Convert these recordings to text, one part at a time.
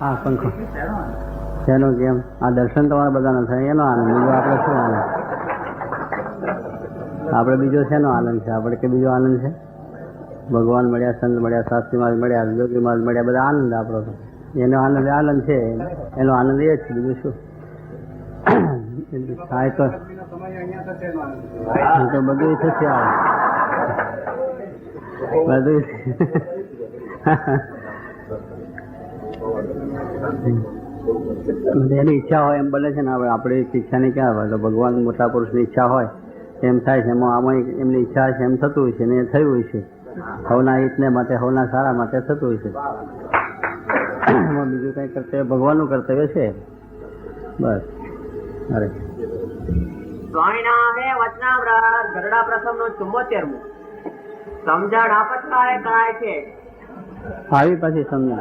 હા પંખો. શેનો કેમ આ દર્શન તમારા બધાનો થાય, એનો આનંદ. બીજો આપણે શું આનંદ? આપણે બીજો શેનો આનંદ છે? આપણે કે બીજો આનંદ છે? ભગવાન મળ્યા, સંત મળ્યા શાસ્ત્રી મહારાજ મળ્યા યોગી મહારાજ મળ્યા, બધા આનંદ આપણો તો. એનો આનંદ આનંદ છે. એનો આનંદ એ જ છે. બીજું શું? થાય તો તો બધું થશે આ બધું એની ઈચ્છા હોય એમ બને છે ને આપણે શિક્ષાની ક્યાં હોય તો ભગવાન મોટા પુરુષની ઈચ્છા હોય એમ થાય છે એમાં આમાં એમની ઈચ્છા છે એમ થતું હોય છે ને એ થયું હોય છે. હવના હિતને માટે હવના સારા માટે થતું હોય છે. એમાં બીજું કંઈ કર્તવ્ય ભગવાનનું કર્તવ્ય છે? બસ. અરે. સ્વામિનારાયણ હે ગરડા પ્રસંગનું ચુમ્મોતેરમું. સમજણ આપતકાળે કરાય છે. આવી પછી સમજણ.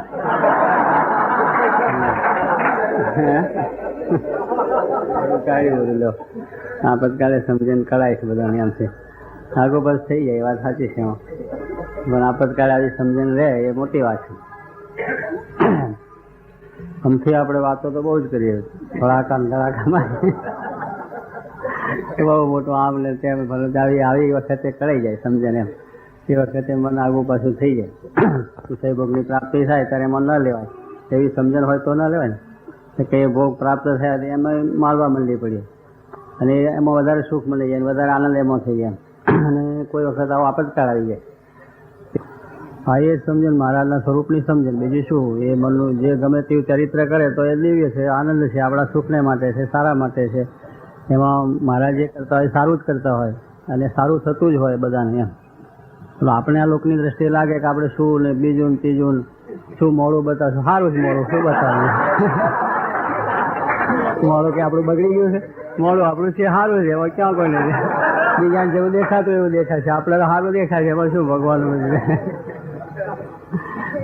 કાઢી બધું લો આપતકાલે સમજીને કળાય છે બધા એમ છે આગો થઈ જાય, એ વાત સાચી છે. પણ આપતકાલે આવી સમજણ રહે, એ મોટી વાત છે. આમથી આપણે વાતો તો બહુ જ કરીએ. ધડાકા ને ધડાકામાં. એ બહુ મોટું આમ ને તેમ ભલે આવી આવી વખતે કરાઈ જાય સમજણ એમ. એ વખતે મન આગુ પાછું થઈ જાય. ભોગની પ્રાપ્તિ થાય, ત્યારે મન ન લેવાય. એવી સમજણ હોય તો ન લેવાય ને. કે ભોગ પ્રાપ્ત થયા એમાં માળવા મળી પડીએ અને એમાં વધારે સુખ મળી જાય વધારે આનંદ એમાં થઈ જાય. અને કોઈ વખત આવો આપતકાળ આવી જાય. હા, એ સમજણ મહારાજના સ્વરૂપની સમજણ. બીજું શું? એ મનનું જે ગમે તેવું ચરિત્ર કરે તો એ દિવ્ય છે, આનંદ છે, આપણા સુખને માટે છે, સારા માટે છે. એમાં મહારાજ જે કરતા હોય સારું જ કરતા હોય. અને સારું થતું જ હોય બધાને એમ. આપણે આ લોકની દ્રષ્ટિએ લાગે કે આપણે શું ને બીજું ને ત્રીજું શું મોડું બતાવશું? સારું જ મોડું. શું બતાવ્યું મોડું કે આપણું બગડી ગયું છે? મોડું આપણું છે સારું છે. એમાં ક્યાં કોઈ નથી બીજાને જેવું દેખાતું એવું દેખાશે. આપણે તો સારું દેખાય છે એમાં શું ભગવાન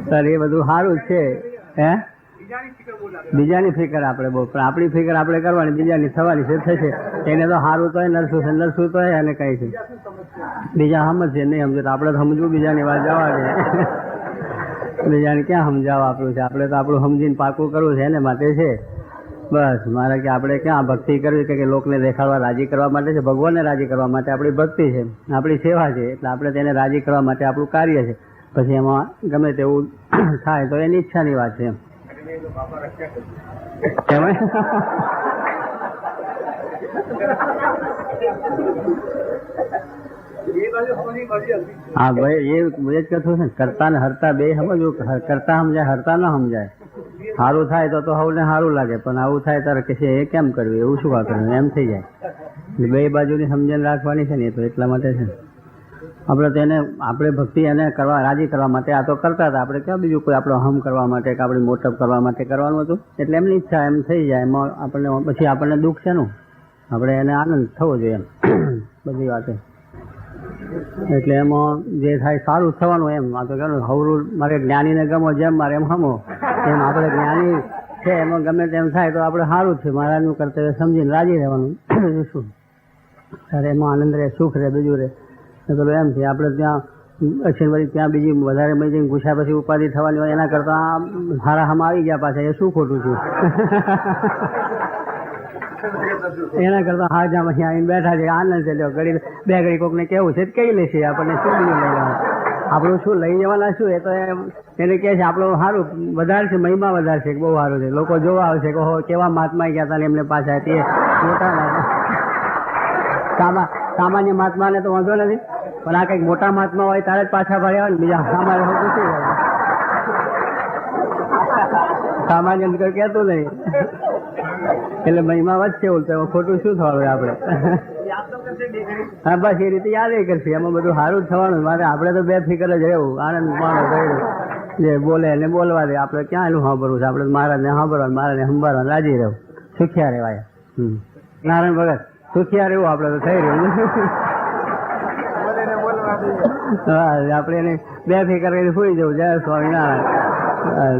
સર, એ બધું સારું છે. હે? બીજાની ફિકર આપણે બહુ. પણ આપણી ફિકર આપણે કરવાની, બીજાની થવાની છે થશે? એને તો સારું તો નરસું છે, નરસું તો અને કઈ છે. બીજા સમજશે, નહીં સમજે તો આપણે સમજવું, બીજાની વાત જવા દે. બીજાને ક્યાં સમજાવવા આપણું છે? આપણે તો આપણું સમજીને પાકું કરવું છે એને માટે છે. બસ, મારે કે આપણે ક્યાં ભક્તિ કરવી કે લોકને દેખાડવા રાજી કરવા માટે છે? ભગવાનને રાજી કરવા માટે આપણી ભક્તિ છે. આપણી સેવા છે, એટલે આપણે તેને રાજી કરવા માટે આપણું કાર્ય છે. પછી એમાં ગમે તેવું થાય તો એની ઈચ્છાની વાત છે. એમ? હા એ એ જ કથું છે ને, કરતા ને હરતા બે સમજવું કરતા સમજાય, હરતા ન સમજાય. સારું થાય તો તો હવને સારું લાગે, પણ આવું થાય ત્યારે કે છે એ કેમ કરવું? એવું શું કરવું એમ થઈ જાય. બે બાજુની સમજણ રાખવાની છે ને, એ તો એટલા માટે છે. આપણે તેને આપણે ભક્તિ એને કરવા, રાજી કરવા માટે આ તો કરતા હતા. આપણે ક્યાં બીજું કોઈ આપણો હમ કરવા માટે કે આપણી મોટપ કરવા માટે કરવાનું હતું? એટલે એમની ઈચ્છા, એમ થઈ જાય. એમાં આપણને, પછી આપણને દુઃખ છે નું? આપણે એને આનંદ થવો જોઈએ એમ. બધી વાતે. એટલે એમાં જે થાય સારું થવાનું એમ. આ તો કહેવાનું હવરું મારે જ્ઞાનીને ગમો જેમ મારે એમ હમો. એમ આપણે જ્ઞાની છે, એમાં ગમે તેમ થાય તો આપણે સારું છે. મહારાજનું કર્તવ્ય સમજીને રાજી રહેવાનું. શું? ત્યારે એમાં આનંદ રહે, સુખ રહે, બીજું રહે. તો એમ છે, આપણે ત્યાં અક્ષર વળી ત્યાં બીજી વધારે મળી જઈને ઘૂસ્યા પછી ઉપાધિ થવાની હોય એના કરતાં હારા હમ આવી ગયા પાછા. એ શું ખોટું છું? એના કરતા હા જ્યાં અહીં આવીને બેઠા છે, આનંદ છે. ઘડી બે ઘડી કોકને કેવું છે કઈ લેશે આપણને શું બીજું લઈ આપણું શું લઈ જવાના શું? એ તો એને કહે છે, આપણું સારું વધારે છે મહિમા વધારે બહુ સારું છે. લોકો જોવા આવશે કે હો કેવા મહાત્મા ગયા હતા એમને પાછા. તે મોટા સામા, સામાન્ય મહાત્માને તો વાંધો નથી, પણ આ કંઈક મોટા મહાત્મા હોય તારે જ પાછા ભર્યા હોય ને બીજા. સામાન્ય હોય. તો સામાન્ય કહેતું નહીં. એટલે મહિમા વધશે એમાં ખોટું શું થવાનું આપણે? હા, બસ એ રીતે યાદ કરશે. એમાં બધું સારું જ થવાનું. મારે આપણે તો બે ફિકર જ રહેવું. આનંદ માણો રહેવું જે બોલે એને બોલવા દે. આપણે ક્યાં એનું સાંભળવું છે? આપણે મહારાજને સાંભળવાનું મહારાજને સંભાળવાનું, રાજી રહેવું સુખિયા રહેવાય. નારાયણ ભગત, સુખિયા રહેવું આપણે તો થઈ રહ્યું હા, આપણે એને બે ફિકર કરીને સુઈ જવું. જય સ્વામિનારાયણ.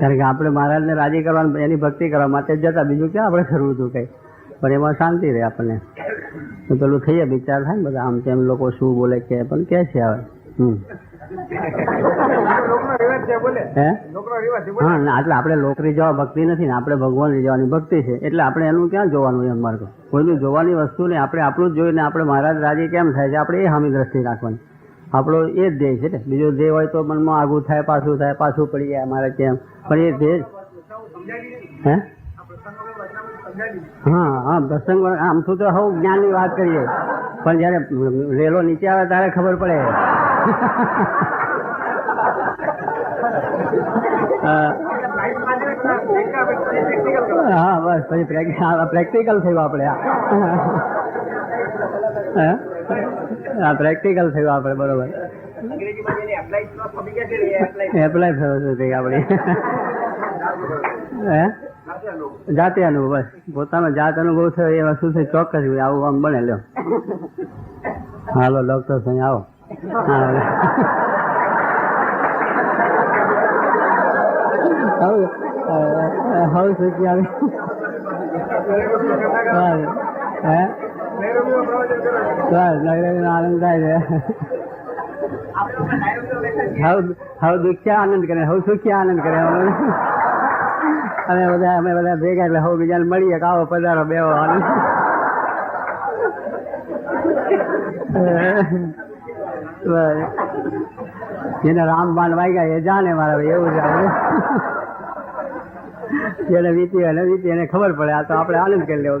કારણ કે આપણે મહારાજને રાજી કરવા એની ભક્તિ કરવા માટે જતા. બીજું ક્યાં આપણે કરવું હતું કઈ? પણ એમાં શાંતિ રહે આપણને. તો પેલું થઈએ, વિચાર થાય ને બધા, આમ તેમ લોકો શું બોલે, કે પણ કે છે હવે. હમ. હે? ના, એટલે આપણે લોકરી જવા ભક્તિ નથી ને, આપણે ભગવાન જવાની ભક્તિ છે. એટલે આપણે એનું ક્યાં જોવાનું એમ માર્ગ? કોઈનું જોવાની વસ્તુ નહીં. આપણે આપણું જ જોઈને આપણે મહારાજ રાજી કેમ થાય છે? આપણે એ હામી દ્રષ્ટિ રાખવાની. આપણો એ જ ધ્યેય છે ને. બીજો ધ્યેય હોય તો મનમાં આગું થાય, પાછું થાય, પાછું પડી જાય અમારે કેમ? પણ એ ધ્યેય હે? હા હા, પ્રસંગ આમ તો તો હું જ્ઞાનની વાત કરીએ. પણ જયારે રેલો નીચે આવે ત્યારે ખબર પડે. હા. બસ, પછી પ્રેક્ટિકલ થયું આપણે હા? હા પ્રેક્ટિકલ થયું આપણે બરોબર એપ્લાય કે થયો છે આપણી હે જાતે અનુભવ બસ પોતાનો જાત અનુભવ થયો એ વસ્તુ છે ચોક્કસ આવું આમ બને લ્યો હાલો ડોક્ટર સાહેબ આવો હા હવે શું સુખી આવી હે બસ નગરીનો આનંદ થાય છે. હવે દુખ્યા આનંદ કરે, હવે સુખ્યા આનંદ કરે. અમે બધા અમે બધા ભેગા એટલે હવે બીજાને મળીએ કે આવો પધારો, બેવો આનંદ. બસ. રામ બાણ વાગ્યા એ જાણે મારા ભાઈ, એવું જાણે. જેને વીતી હોય ને વીતી, એને ખબર પડે, આ તો આપણે આનંદ કરી લેવો.